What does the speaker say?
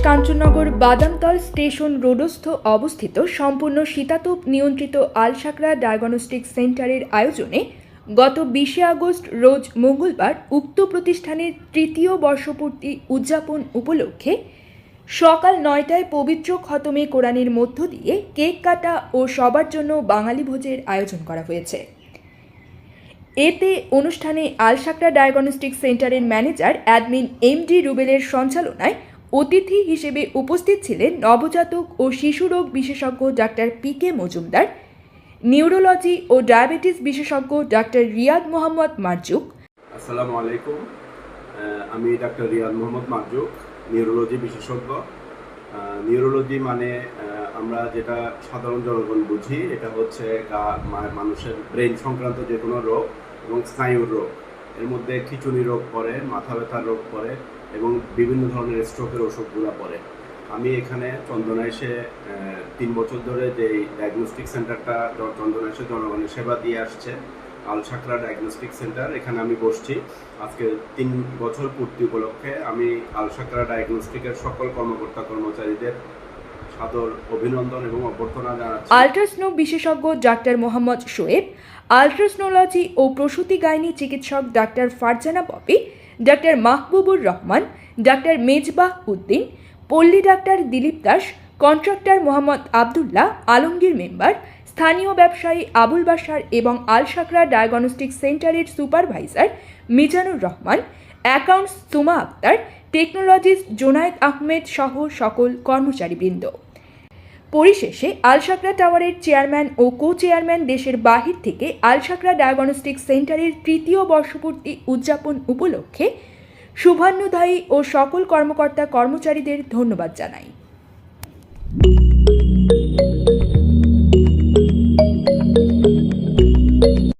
Badamtal station রোডস্থ অবস্থিত সম্পূর্ণ শীতাতপ নিয়ন্ত্রিত আলসাকরা ডায়াগনস্টিক সেন্টারের আয়োজনে গত বিশে আগস্ট রোজ মঙ্গলবার উক্ত প্রতিষ্ঠানের তৃতীয় বর্ষপূর্তি উদযাপন উপলক্ষে সকাল নয়টায় পবিত্র খতমে কোরআনের মধ্য দিয়ে কেক কাটা ও সবার জন্য বাঙালি ভোজের আয়োজন করা হয়েছে। এতে অনুষ্ঠানে আলসাকরা ডায়াগনস্টিক সেন্টারের ম্যানেজার অ্যাডমিন এম ডি রুবেলের সঞ্চালনায় অতিথি হিসেবে উপস্থিত ছিলেন নবজাতক ও শিশুরোগ বিশেষজ্ঞ doctor P K Majumdar, neurology ও ডায়াবেটিস বিশেষজ্ঞ ডাক্তার রিয়াদ মোহাম্মদ মারজুক। আসসালামু আলাইকুম। আমি ডাক্তার রিয়াদ মোহাম্মদ মাকজুক নিউরোলজি বিশেষজ্ঞ। নিউরোলজি মানে আমরা যেটা সাধারণ জনগণ বুঝি, এটা হচ্ছে গা মানুষের ব্রেন সংক্রান্ত যে কোনো রোগ এবং স্নায়ুর রোগ। এর মধ্যে খিচুনি রোগ পড়ে, মাথা ব্যথার রোগ পড়ে এবং বিভিন্ন ধরনের স্ট্রোকের ওষুধগুলো পড়ে। আমি এখানে চন্দনা এসে তিন বছর ধরে যে ডায়াগনস্টিক সেন্টারটা জ- চন্দনা এসে জনগণের সেবা দিয়ে আসছে আলসাকরা ডায়াগনস্টিক সেন্টার এখানে আমি বসছি। আজকে তিন বছর পূর্তি উপলক্ষে আমি আলসাকরা ডায়াগনস্টিকের সকল কর্মকর্তা কর্মচারীদের সাদর অভিনন্দন এবং অভ্যর্থনা জানাচ্ছি। আল্ট্রাস্নো বিশেষজ্ঞ ডাক্তার মোহাম্মদ শোয়েব, আল্ট্রাসনোলজি ও প্রসূতি গাইনী চিকিৎসক doctor Farzana Popy doctor Mahbubur Rahman, doctor Mezbah Uddin, পল্লী doctor Dilip Das, contractor Mohammad Abdullah, Alamgir member, স্থানীয় ব্যবসায়ী আবুল বাসার এবং আলসাকরা ডায়াগনস্টিক সেন্টারের supervisor Mizanur Rahman, accounts Suma Akter, technologist Junaid Ahmed সহ সকল কর্মচারীবৃন্দ। পরিশেষে আলসাকরা টাওয়ারের চেয়ারম্যান ও কো চেয়ারম্যান দেশের বাহির থেকে আলসাকরা ডায়াগনস্টিক সেন্টারের তৃতীয় বর্ষপূর্তি উদযাপন উপলক্ষে শুভান্নুধায়ী ও সকল কর্মকর্তা কর্মচারীদের ধন্যবাদ জানাই।